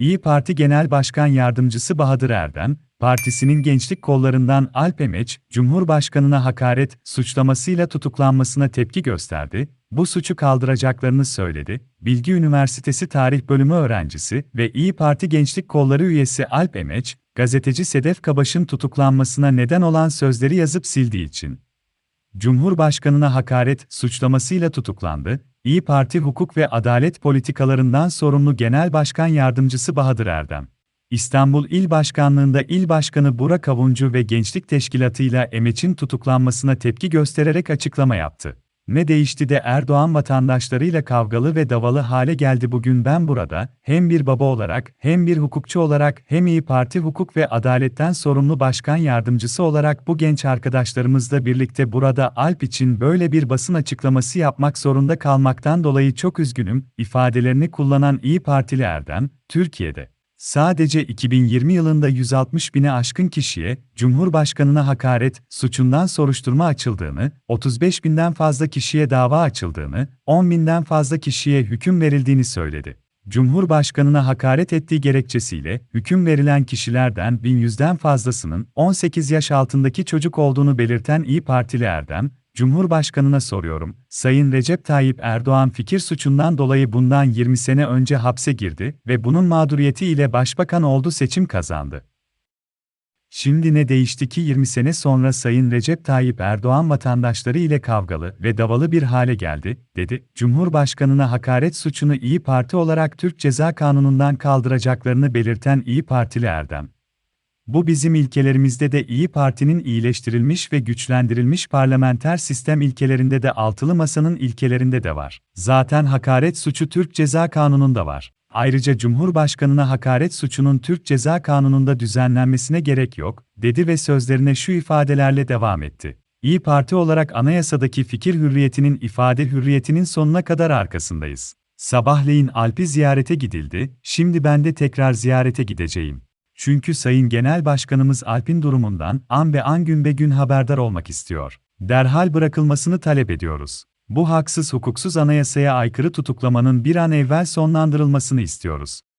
İyi Parti Genel Başkan Yardımcısı Bahadır Erdem, partisinin gençlik kollarından Alp Emeç, Cumhurbaşkanına hakaret suçlamasıyla tutuklanmasına tepki gösterdi, bu suçu kaldıracaklarını söyledi. Bilgi Üniversitesi Tarih Bölümü öğrencisi ve İyi Parti Gençlik Kolları üyesi Alp Emeç, gazeteci Sedef Kabaş'ın tutuklanmasına neden olan sözleri yazıp sildiği için Cumhurbaşkanına hakaret suçlamasıyla tutuklandı. İyi Parti hukuk ve adalet politikalarından sorumlu Genel Başkan Yardımcısı Bahadır Erdem. İstanbul İl Başkanlığında İl Başkanı Burak Avuncu ve Gençlik Teşkilatı ile Emeç'in tutuklanmasına tepki göstererek açıklama yaptı. Ne değişti de Erdoğan vatandaşlarıyla kavgalı ve davalı hale geldi? Bugün ben burada, hem bir baba olarak, hem bir hukukçu olarak, hem İyi Parti hukuk ve adaletten sorumlu başkan yardımcısı olarak bu genç arkadaşlarımızla birlikte burada Alp için böyle bir basın açıklaması yapmak zorunda kalmaktan dolayı çok üzgünüm, ifadelerini kullanan İyi Partili Erdem, Türkiye'de Sadece 2020 yılında 160 bine aşkın kişiye, Cumhurbaşkanına hakaret suçundan soruşturma açıldığını, 35 binden fazla kişiye dava açıldığını, 10 binden fazla kişiye hüküm verildiğini söyledi. Cumhurbaşkanına hakaret ettiği gerekçesiyle hüküm verilen kişilerden 1100'den fazlasının 18 yaş altındaki çocuk olduğunu belirten İyi Partili Erdem, Cumhurbaşkanına soruyorum, Sayın Recep Tayyip Erdoğan fikir suçundan dolayı bundan 20 sene önce hapse girdi ve bunun mağduriyeti ile başbakan oldu seçim kazandı. Şimdi ne değişti ki 20 sene sonra Sayın Recep Tayyip Erdoğan vatandaşları ile kavgalı ve davalı bir hale geldi, dedi. Cumhurbaşkanına hakaret suçunu İyi Parti olarak Türk Ceza Kanunu'ndan kaldıracaklarını belirten İyi Partili Erdem. Bu bizim ilkelerimizde de İyi Parti'nin iyileştirilmiş ve güçlendirilmiş parlamenter sistem ilkelerinde de altılı masanın ilkelerinde de var. Zaten hakaret suçu Türk Ceza Kanunu'nda var. Ayrıca Cumhurbaşkanına hakaret suçunun Türk Ceza Kanunu'nda düzenlenmesine gerek yok, dedi ve sözlerine şu ifadelerle devam etti. İyi Parti olarak anayasadaki fikir hürriyetinin ifade hürriyetinin sonuna kadar arkasındayız. Sabahleyin Alp'i ziyarete gidildi, şimdi ben de tekrar ziyarete gideceğim. Çünkü Sayın Genel Başkanımız Alp'in durumundan an ve an gün be gün haberdar olmak istiyor. Derhal bırakılmasını talep ediyoruz. Bu haksız hukuksuz anayasaya aykırı tutuklamanın bir an evvel sonlandırılmasını istiyoruz.